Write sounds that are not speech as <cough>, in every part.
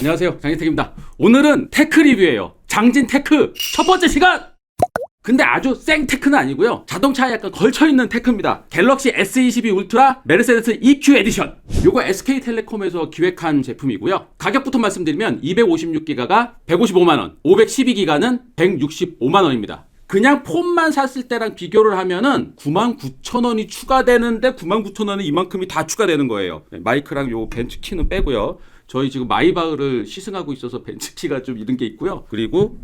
안녕하세요. 장진택입니다. 오늘은 테크 리뷰예요. 장진 테크 첫 번째 시간! 근데 아주 생 테크는 아니고요. 자동차에 약간 걸쳐있는 테크입니다. 갤럭시 S22 울트라 메르세데스 EQ 에디션. 요거 SK텔레콤에서 기획한 제품이고요. 가격부터 말씀드리면 256기가가 155만원, 512기가는 165만원입니다. 그냥 폰만 샀을 때랑 비교를 하면은 99,000원이 추가되는데 99,000원에 이만큼이 다 추가되는 거예요. 네, 마이크랑 요 벤츠 키는 빼고요. 저희 지금 마이바흐를 시승하고 있어서 <laughs> 벤츠키가 좀 이런 게 있고요. 그리고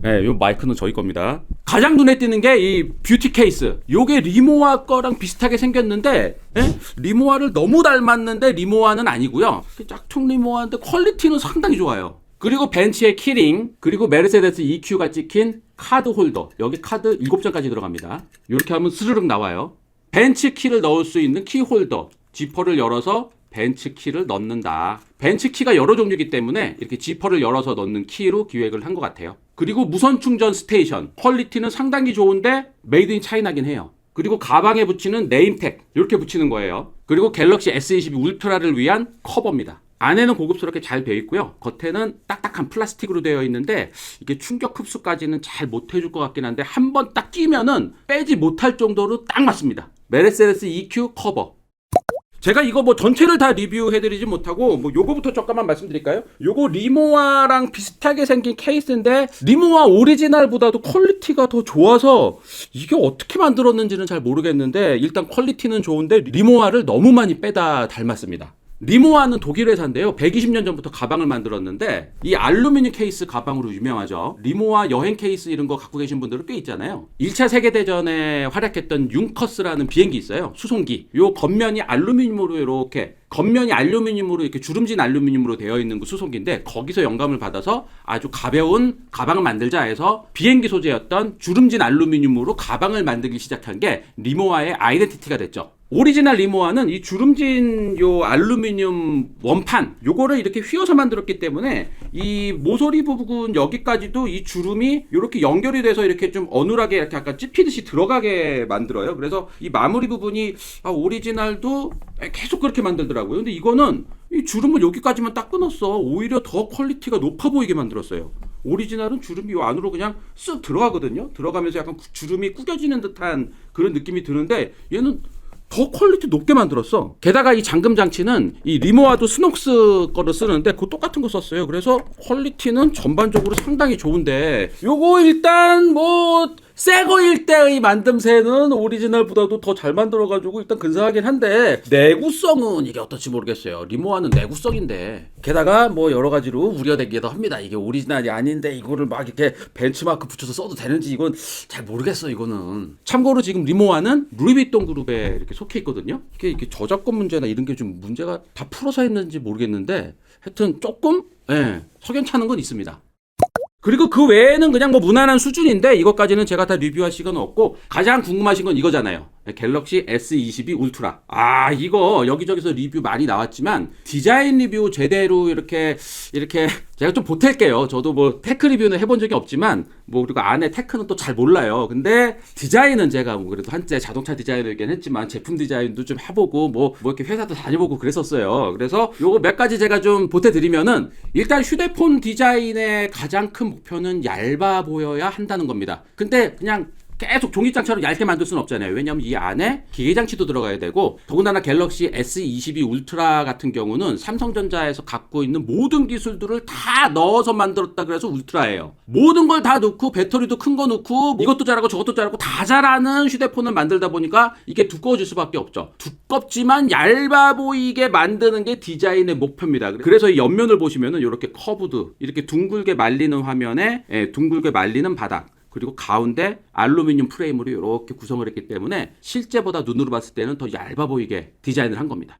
네, 요 마이크는 저희 겁니다. 가장 눈에 띄는 게 이 뷰티 케이스. 요게 리모아 거랑 비슷하게 생겼는데, 예? 리모아를 너무 닮았는데 리모아는 아니고요. 짝퉁 리모아인데 퀄리티는 상당히 좋아요. 그리고 벤츠의 키링, 그리고 메르세데스 EQ가 찍힌 카드 홀더. 여기 카드 7장까지 들어갑니다. 이렇게 하면 스르륵 나와요. 벤츠 키를 넣을 수 있는 키 홀더. 지퍼를 열어서 벤츠 키를 넣는다. 벤츠 키가 여러 종류이기 때문에 이렇게 지퍼를 열어서 넣는 키로 기획을 한 것 같아요. 그리고 무선 충전 스테이션. 퀄리티는 상당히 좋은데 메이드 인 차이나긴 해요. 그리고 가방에 붙이는 네임택 이렇게 붙이는 거예요. 그리고 갤럭시 S22 울트라를 위한 커버입니다. 안에는 고급스럽게 잘 되어 있고요. 겉에는 딱딱한 플라스틱으로 되어 있는데 이게 충격 흡수까지는 잘 못 해줄 것 같긴 한데 한 번 딱 끼면은 빼지 못할 정도로 딱 맞습니다. 메르세데스 EQ 커버. 제가 이거 뭐 전체를 다 리뷰해드리지 못하고 뭐 요거부터 잠깐만 말씀드릴까요? 요거 리모아랑 비슷하게 생긴 케이스인데 리모아 오리지널보다도 퀄리티가 더 좋아서 이게 어떻게 만들었는지는 잘 모르겠는데 일단 퀄리티는 좋은데 리모아를 너무 많이 빼다 닮았습니다. 리모아는 독일 회사인데요. 120년 전부터 가방을 만들었는데 이 알루미늄 케이스 가방으로 유명하죠. 리모아 여행 케이스 이런 거 갖고 계신 분들은 꽤 있잖아요. 1차 세계 대전에 활약했던 융커스라는 비행기 있어요. 수송기. 요 겉면이 알루미늄으로 이렇게 겉면이 알루미늄으로 이렇게 주름진 알루미늄으로 되어 있는 그 수송기인데 거기서 영감을 받아서 아주 가벼운 가방을 만들자 해서 비행기 소재였던 주름진 알루미늄으로 가방을 만들기 시작한 게 리모아의 아이덴티티가 됐죠. 오리지널 리모아는 이 주름진 요 알루미늄 원판 요거를 이렇게 휘어서 만들었기 때문에 이 모서리 부분 여기까지도 이 주름이 이렇게 연결이 돼서 이렇게 좀 어눌하게 이렇게 약간 찝히듯이 들어가게 만들어요. 그래서 이 마무리 부분이 아 오리지널도 계속 그렇게 만들더라고요. 근데 이거는 이 주름을 여기까지만 딱 끊었어. 오히려 더 퀄리티가 높아 보이게 만들었어요. 오리지널은 주름이 요 안으로 그냥 쓱 들어가거든요. 들어가면서 약간 구- 주름이 구겨지는 듯한 그런 느낌이 드는데 얘는 더 퀄리티 높게 만들었어. 게다가 이 잠금 장치는 이 리모아도 스녹스 거를 쓰는데 그 똑같은 거 썼어요. 그래서 퀄리티는 전반적으로 상당히 좋은데 요거 일단 뭐 새거일 때의 만듦새는 오리지널보다도 더 잘 만들어가지고 일단 근사하긴 한데 내구성은 이게 어떨지 모르겠어요. 리모아는 내구성인데 게다가 뭐 여러 가지로 우려되기도 합니다. 이게 오리지널이 아닌데 이거를 막 이렇게 벤치마크 붙여서 써도 되는지 이건 잘 모르겠어 이거는. 참고로 지금 리모아는 루이비통 그룹에 이렇게 속해 있거든요. 이게 이게 저작권 문제나 이런 게 좀 문제가 다 풀어서 했는지 모르겠는데 하여튼 조금 예 석연찮은 건 있습니다. 그리고 그 외에는 그냥 뭐 무난한 수준인데 이것까지는 제가 다 리뷰할 시간은 없고 가장 궁금하신 건 이거잖아요. 갤럭시 S22 울트라. 아, 이거 여기저기서 리뷰 많이 나왔지만 디자인 리뷰 제대로 이렇게 이렇게 제가 좀 보탤게요. 저도 뭐 테크 리뷰는 해본 적이 없지만 뭐 그리고 안에 테크는 또 잘 몰라요. 근데 디자인은 제가 뭐 그래도 한때 자동차 디자이너이긴 했지만 제품 디자인도 좀 해보고 뭐, 뭐 이렇게 회사도 다녀보고 그랬었어요. 그래서 요거 몇 가지 제가 좀 보태드리면은 일단 휴대폰 디자인의 가장 큰 목표는 얇아 보여야 한다는 겁니다. 근데 그냥 계속 종이장처럼 얇게 만들 수는 없잖아요. 왜냐하면 이 안에 기계장치도 들어가야 되고 더군다나 갤럭시 S22 울트라 같은 경우는 삼성전자에서 갖고 있는 모든 기술들을 다 넣어서 만들었다 그래서 울트라예요. 모든 걸 다 넣고 배터리도 큰 거 넣고 이것도 잘하고 저것도 잘하고 다 잘하는 휴대폰을 만들다 보니까 이게 두꺼워질 수밖에 없죠. 두껍지만 얇아 보이게 만드는 게 디자인의 목표입니다. 그래서 이 옆면을 보시면은 이렇게 커브드 이렇게 둥글게 말리는 화면에 예, 둥글게 말리는 바닥 그리고 가운데 알루미늄 프레임으로 이렇게 구성을 했기 때문에 실제보다 눈으로 봤을 때는 더 얇아 보이게 디자인을 한 겁니다.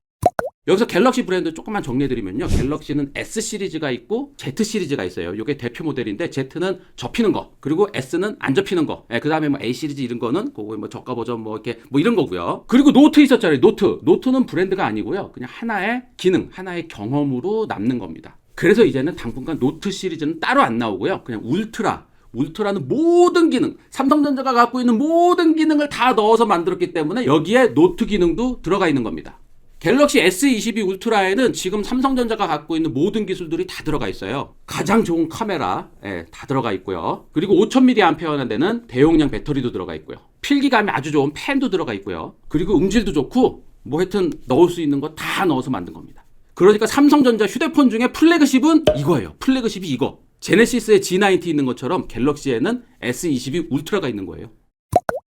여기서 갤럭시 브랜드 조금만 정리해드리면요. 갤럭시는 S 시리즈가 있고 Z 시리즈가 있어요. 이게 대표 모델인데 Z는 접히는 거, 그리고 S는 안 접히는 거. 그 다음에 뭐 A 시리즈 이런 거는 그거 뭐 저가 버전 뭐 이렇게 뭐 이런 거고요. 그리고 노트 있었잖아요. 노트. 노트는 브랜드가 아니고요. 그냥 하나의 기능, 하나의 경험으로 남는 겁니다. 그래서 이제는 당분간 노트 시리즈는 따로 안 나오고요. 그냥 울트라, 울트라는 모든 기능, 삼성전자가 갖고 있는 모든 기능을 다 넣어서 만들었기 때문에 여기에 노트 기능도 들어가 있는 겁니다. 갤럭시 S22 울트라에는 지금 삼성전자가 갖고 있는 모든 기술들이 다 들어가 있어요. 가장 좋은 카메라 예, 다 들어가 있고요. 그리고 5000mAh나 되는 대용량 배터리도 들어가 있고요. 필기감이 아주 좋은 펜도 들어가 있고요. 그리고 음질도 좋고 뭐 하여튼 넣을 수 있는 거 다 넣어서 만든 겁니다. 그러니까 삼성전자 휴대폰 중에 플래그십은 이거예요. 플래그십이 이거. 제네시스에 G90 있는 것처럼 갤럭시에는 S22 울트라가 있는 거예요.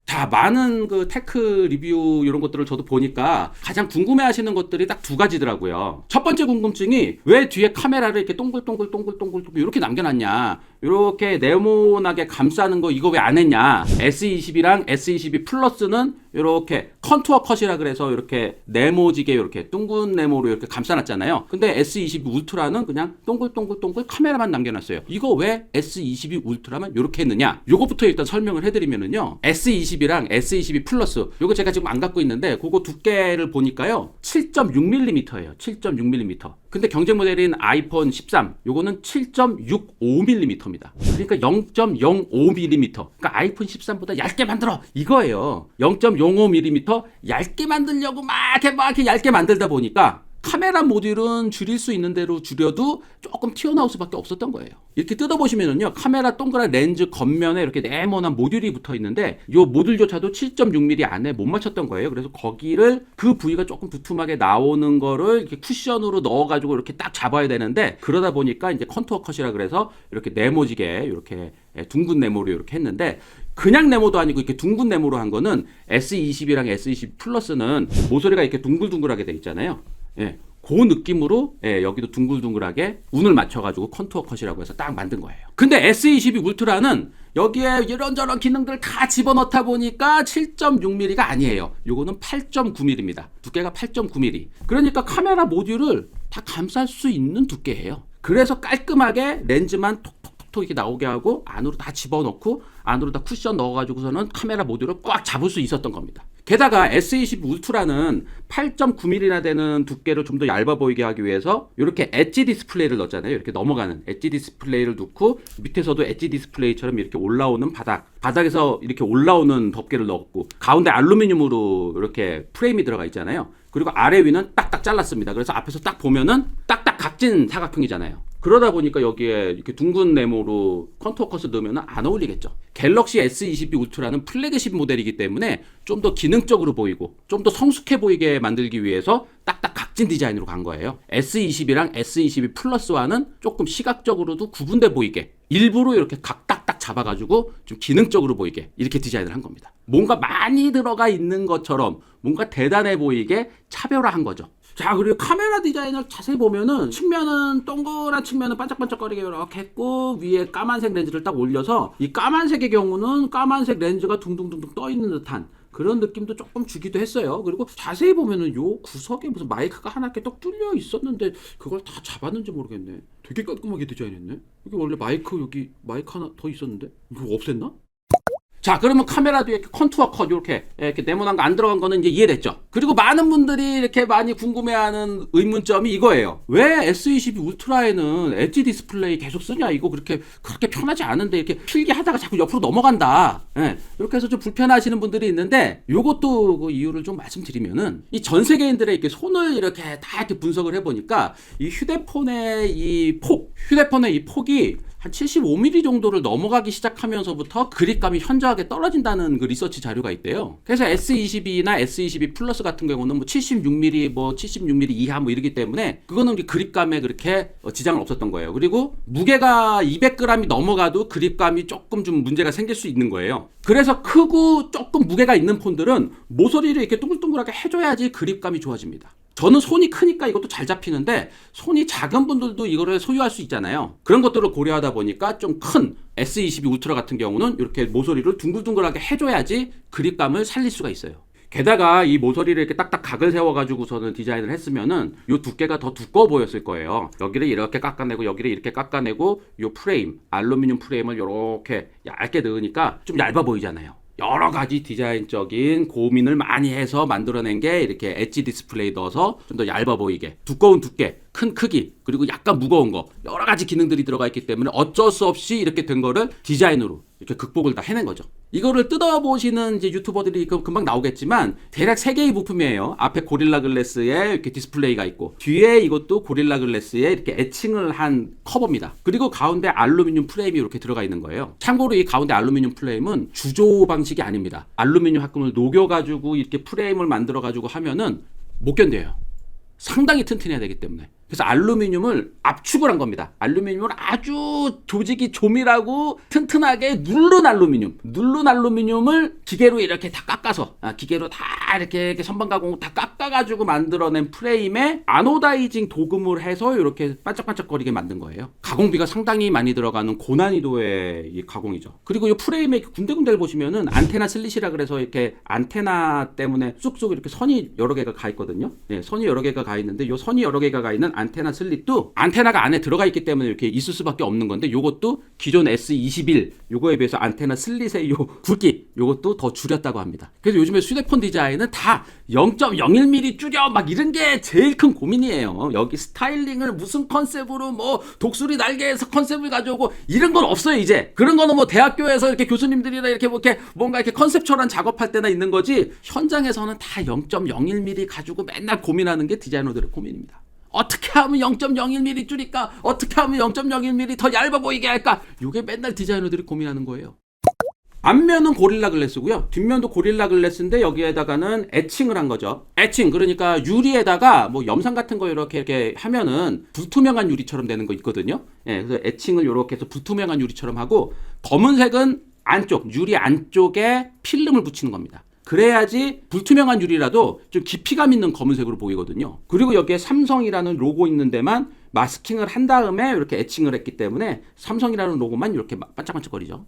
자, 많은 그 테크 리뷰 이런 것들을 저도 보니까 가장 궁금해 하시는 것들이 딱 두 가지더라고요. 첫 번째 궁금증이 왜 뒤에 카메라를 이렇게 동글동글 동글동글 이렇게 남겨놨냐. 이렇게 네모나게 감싸는 거 이거 왜 안 했냐. S22랑 S22 플러스는 이렇게 컨투어 컷이라 그래서 이렇게 네모지게 이렇게 둥근 네모로 이렇게 감싸놨잖아요. 근데 S22 울트라는 그냥 동글동글동글 카메라만 남겨놨어요. 이거 왜 S22 울트라만 이렇게 했느냐? 요거부터 일단 설명을 해드리면은요. S22 랑 S22 플러스 요거 제가 지금 안 갖고 있는데 그거 두께를 보니까요. 7.6mm예요. 7.6mm. 근데 경쟁 모델인 아이폰 13 요거는 7.65mm입니다. 그러니까 0.05mm. 그러니까 아이폰 13보다 얇게 만들어 이거예요. 0.05mm 얇게 만들려고 막 이렇게 막 이렇게 얇게 만들다 보니까 카메라 모듈은 줄일 수 있는 대로 줄여도 조금 튀어나올 수밖에 없었던 거예요. 이렇게 뜯어보시면은요, 카메라 동그란 렌즈 겉면에 이렇게 네모난 모듈이 붙어 있는데, 이 모듈조차도 7.6mm 안에 못 맞췄던 거예요. 그래서 거기를 그 부위가 조금 두툼하게 나오는 거를 이렇게 쿠션으로 넣어가지고 이렇게 딱 잡아야 되는데, 그러다 보니까 이제 컨투어 컷이라 그래서 이렇게 네모지게 이렇게 둥근 네모로 이렇게 했는데, 그냥 네모도 아니고 이렇게 둥근 네모로 한 거는 S22랑 S22 플러스는 모서리가 이렇게 둥글둥글하게 돼 있잖아요. 예, 그 느낌으로 예, 여기도 둥글둥글하게 운을 맞춰가지고 컨투어 컷이라고 해서 딱 만든 거예요. 근데 S22 울트라는 여기에 이런저런 기능들 다 집어넣다 보니까 7.6mm가 아니에요. 요거는 8.9mm입니다. 두께가 8.9mm. 그러니까 카메라 모듈을 다 감쌀 수 있는 두께예요. 그래서 깔끔하게 렌즈만 톡톡톡 이렇게 나오게 하고 안으로 다 집어넣고 안으로 다 쿠션 넣어가지고서는 카메라 모듈을 꽉 잡을 수 있었던 겁니다. 게다가 S20 울트라는 8.9mm나 되는 두께를 좀 더 얇아 보이게 하기 위해서 이렇게 엣지 디스플레이를 넣었잖아요. 이렇게 넘어가는 엣지 디스플레이를 넣고 밑에서도 엣지 디스플레이처럼 이렇게 올라오는 바닥, 바닥에서 이렇게 올라오는 덮개를 넣었고 가운데 알루미늄으로 이렇게 프레임이 들어가 있잖아요. 그리고 아래 위는 딱딱 잘랐습니다. 그래서 앞에서 딱 보면은 딱딱 각진 사각형이잖아요. 그러다 보니까 여기에 이렇게 둥근 네모로 컨투어 컷을 넣으면 안 어울리겠죠. 갤럭시 S22 울트라는 플래그십 모델이기 때문에 좀 더 기능적으로 보이고 좀 더 성숙해 보이게 만들기 위해서 딱딱 각진 디자인으로 간 거예요. S22랑 S22 플러스와는 조금 시각적으로도 구분돼 보이게 일부러 이렇게 각 딱딱 잡아가지고 좀 기능적으로 보이게 이렇게 디자인을 한 겁니다. 뭔가 많이 들어가 있는 것처럼 뭔가 대단해 보이게 차별화한 거죠. 자 그리고 카메라 디자인을 자세히 보면은 측면은 동그란 측면은 반짝반짝거리게 이렇게 했고 위에 까만색 렌즈를 딱 올려서 이 까만색의 경우는 까만색 렌즈가 둥둥둥둥 떠 있는 듯한 그런 느낌도 조금 주기도 했어요. 그리고 자세히 보면은 요 구석에 무슨 마이크가 하나 이렇게 떡 뚫려 있었는데 그걸 다 잡았는지 모르겠네. 되게 깔끔하게 디자인했네. 여기 원래 마이크 여기 마이크 하나 더 있었는데 이거 없앴나? 자, 그러면 카메라 뒤에 이렇게 컨투어 컷 이렇게 이렇게 네모난 거 안 들어간 거는 이제 이해됐죠. 그리고 많은 분들이 이렇게 많이 궁금해하는 의문점이 이거예요. 왜 S22 울트라에는 엣지 디스플레이 계속 쓰냐? 이거 그렇게 그렇게 편하지 않은데 이렇게 필기 하다가 자꾸 옆으로 넘어간다. 예, 이렇게 해서 좀 불편하시는 분들이 있는데 요것도 그 이유를 좀 말씀드리면은 이 전 세계인들의 이렇게 손을 이렇게 다 이렇게 분석을 해보니까 이 휴대폰의 이 폭, 휴대폰의 이 폭이 한 75mm 정도를 넘어가기 시작하면서부터 그립감이 현저하게 떨어진다는 그 리서치 자료가 있대요. 그래서 S22나 S22 플러스 같은 경우는 뭐 76mm, 뭐 76mm 이하 뭐 이러기 때문에 그거는 그립감에 그렇게 어, 지장은 없었던 거예요. 그리고 무게가 200g이 넘어가도 그립감이 조금 좀 문제가 생길 수 있는 거예요. 그래서 크고 조금 무게가 있는 폰들은 모서리를 이렇게 동글동글하게 해줘야지 그립감이 좋아집니다. 저는 손이 크니까 이것도 잘 잡히는데 손이 작은 분들도 이거를 소유할 수 있잖아요. 그런 것들을 고려하다 보니까 좀 큰 S22 울트라 같은 경우는 이렇게 모서리를 둥글둥글하게 해줘야지 그립감을 살릴 수가 있어요. 게다가 이 모서리를 이렇게 딱딱 각을 세워가지고서는 디자인을 했으면은 요 두께가 더 두꺼워 보였을 거예요. 여기를 이렇게 깎아내고 여기를 이렇게 깎아내고 요 프레임, 알루미늄 프레임을 이렇게 얇게 넣으니까 좀 얇아 보이잖아요. 여러 가지 디자인적인 고민을 많이 해서 만들어낸 게 이렇게 엣지 디스플레이 넣어서 좀 더 얇아 보이게 두꺼운 두께 큰 크기 그리고 약간 무거운 거 여러 가지 기능들이 들어가 있기 때문에 어쩔 수 없이 이렇게 된 거를 디자인으로 이렇게 극복을 다 해낸 거죠. 이거를 뜯어보시는 이제 유튜버들이 그- 금방 나오겠지만 대략 세 개의 부품이에요. 앞에 고릴라 글래스에 이렇게 디스플레이가 있고 뒤에 이것도 고릴라 글래스에 이렇게 애칭을 한 커버입니다. 그리고 가운데 알루미늄 프레임이 이렇게 들어가 있는 거예요. 참고로 이 가운데 알루미늄 프레임은 주조 방식이 아닙니다. 알루미늄 합금을 녹여가지고 이렇게 프레임을 만들어가지고 하면은 못 견뎌요. 상당히 튼튼해야 되기 때문에. 그래서 알루미늄을 압축을 한 겁니다. 알루미늄을 아주 조직이 조밀하고 튼튼하게 누른 알루미늄, 누른 알루미늄을 기계로 이렇게 다 깎아서, 아, 기계로 다 이렇게, 선반 가공 다 깎아가지고 만들어낸 프레임에 아노다이징 도금을 해서 이렇게 반짝반짝거리게 만든 거예요. 가공비가 상당히 많이 들어가는 고난이도의 이 가공이죠. 그리고 이 프레임의 군데군데를 보시면은 안테나 슬릿이라 그래서 이렇게 안테나 때문에 쑥쑥 이렇게 선이 여러 개가 가 있거든요. 예, 선이 여러 개가 가 있는데 이 선이 여러 개가 가 있는 안테나 슬릿도 안테나가 안에 들어가 있기 때문에 이렇게 있을 수밖에 없는 건데 요것도 기존 S21 요거에 비해서 안테나 슬릿의 요 굵기 요것도 더 줄였다고 합니다. 그래서 요즘에 휴대폰 디자인은 다 0.01mm 줄여 막 이런 게 제일 큰 고민이에요. 여기 스타일링을 무슨 컨셉으로 뭐 독수리 날개에서 컨셉을 가져오고 이런 건 없어요 이제. 그런 거는 뭐 대학교에서 이렇게 교수님들이나 이렇게 뭐 이렇게 뭔가 이렇게 컨셉처럼 작업할 때나 있는 거지 현장에서는 다 0.01mm 가지고 맨날 고민하는 게 디자이너들의 고민입니다. 어떻게 하면 0.01mm 줄일까? 어떻게 하면 0.01mm 더 얇아 보이게 할까? 이게 맨날 디자이너들이 고민하는 거예요. 앞면은 고릴라 글래스고요. 뒷면도 고릴라 글래스인데 여기에다가는 애칭을 한 거죠. 애칭 그러니까 유리에다가 뭐 염산 같은 거 이렇게 이렇게 하면은 불투명한 유리처럼 되는 거 있거든요. 예, 그래서 애칭을 이렇게 해서 불투명한 유리처럼 하고 검은색은 안쪽 유리 안쪽에 필름을 붙이는 겁니다. 그래야지 불투명한 유리라도 좀 깊이감 있는 검은색으로 보이거든요. 그리고 여기에 삼성이라는 로고 있는 데만 마스킹을 한 다음에 이렇게 애칭을 했기 때문에 삼성이라는 로고만 이렇게 반짝반짝거리죠.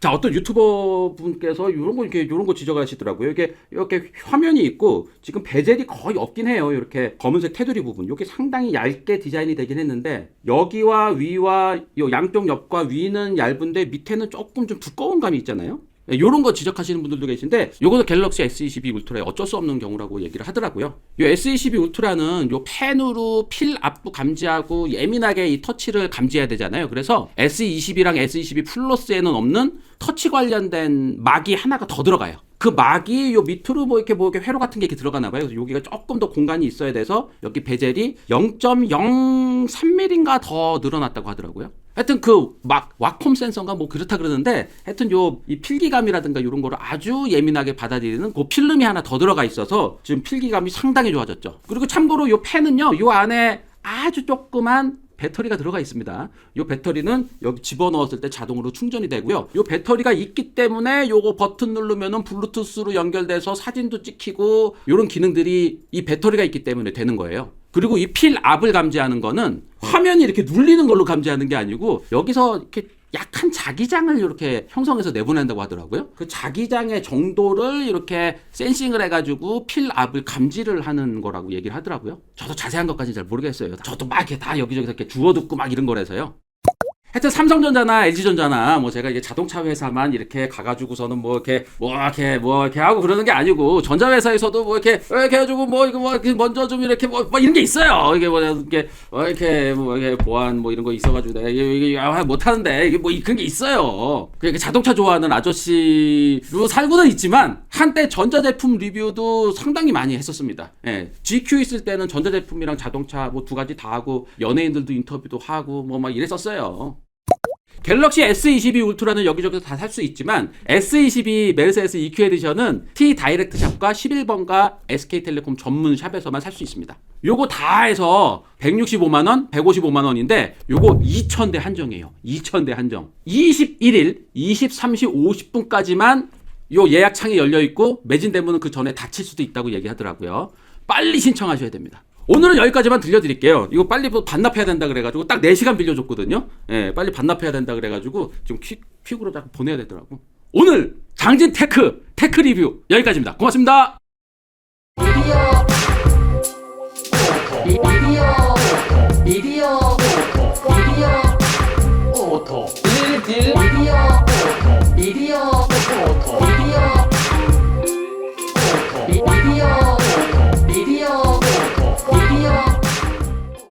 자, 어떤 유튜버 분께서 이런 거 이렇게 이런 거 지적하시더라고요. 이게 이렇게 화면이 있고 지금 베젤이 거의 없긴 해요. 이렇게 검은색 테두리 부분. 이게 상당히 얇게 디자인이 되긴 했는데 여기와 위와 요 양쪽 옆과 위는 얇은데 밑에는 조금 좀 두꺼운 감이 있잖아요. 이런 거 지적하시는 분들도 계신데 요것도 갤럭시 S22 울트라의 어쩔 수 없는 경우라고 얘기를 하더라고요. 요 S22 울트라는 요 펜으로 필 압부 감지하고 예민하게 이 터치를 감지해야 되잖아요. 그래서 S22랑 S22 플러스에는 없는 터치 관련된 막이 하나가 더 들어가요. 그 막이 요 밑으로 뭐 이렇게 뭐 이렇게 회로 같은 게 이렇게 들어가나 봐요. 그래서 여기가 조금 더 공간이 있어야 돼서 여기 베젤이 0.03mm인가 더 늘어났다고 하더라고요. 하여튼 그 막 와콤 센서인가 뭐 그렇다 그러는데 하여튼 요 이 필기감이라든가 이런 거를 아주 예민하게 받아들이는 그 필름이 하나 더 들어가 있어서 지금 필기감이 상당히 좋아졌죠. 그리고 참고로 요 펜은요 요 안에 아주 조그만 배터리가 들어가 있습니다. 이 배터리는 여기 집어넣었을 때 자동으로 충전이 되고요. 이 배터리가 있기 때문에 요거 버튼 누르면은 블루투스로 연결돼서 사진도 찍히고 이런 기능들이 이 배터리가 있기 때문에 되는 거예요. 그리고 이 필 압을 감지하는 거는 화면이 이렇게 눌리는 걸로 감지하는 게 아니고 여기서 이렇게 약한 자기장을 이렇게 형성해서 내보낸다고 하더라고요. 그 자기장의 정도를 이렇게 센싱을 해가지고 필 압을 감지를 하는 거라고 얘기를 하더라고요. 저도 자세한 것까지 잘 모르겠어요. 저도 막 이렇게 다 여기저기서 이렇게 주워듣고 막 이런 거라서요. 하여튼 삼성전자나 LG전자나 뭐 제가 이제 자동차 회사만 이렇게 가가지고서는 뭐 이렇게 뭐 이렇게 뭐 이렇게 하고 그러는 게 아니고 전자회사에서도 뭐 이렇게 이렇게 해가지고 뭐 이거 뭐 이렇게 먼저 좀 이렇게 뭐, 뭐 이런 게 있어요. 이게 뭐 이렇게 뭐 이렇게 뭐 이게 보안 뭐 이런 거 있어가지고 내가 이게, 이게 아, 못하는데 이게 뭐 그런 게 있어요. 그러니까 자동차 좋아하는 아저씨로 살고는 있지만 한때 전자제품 리뷰도 상당히 많이 했었습니다. 예, GQ 있을 때는 전자제품이랑 자동차 뭐 두 가지 다 하고 연예인들도 인터뷰도 하고 뭐 막 이랬었어요. 갤럭시 S22 울트라는 여기저기서 다 살 수 있지만 S22 메르세데스 EQ 에디션은 T 다이렉트 샵과 11번가 SK텔레콤 전문 샵에서만 살 수 있습니다. 요거 다 해서 165만 원, 155만 원인데 요거 2,000대 한정이에요. 2,000대 한정. 21일 23시 50분까지만 요 예약 창이 열려 있고 매진되면 그 전에 닫힐 수도 있다고 얘기하더라고요. 빨리 신청하셔야 됩니다. 오늘은 여기까지만 들려드릴게요. 이거 빨리 뭐 반납해야 된다 그래가지고 딱 4시간 빌려줬거든요. 예, 빨리 반납해야 된다 그래가지고 지금 퀵, 퀵으로 딱 보내야 되더라고. 오늘 장진 테크, 테크 리뷰 여기까지입니다. 고맙습니다. 미디어 오토 미디어 미디어 오토 미디어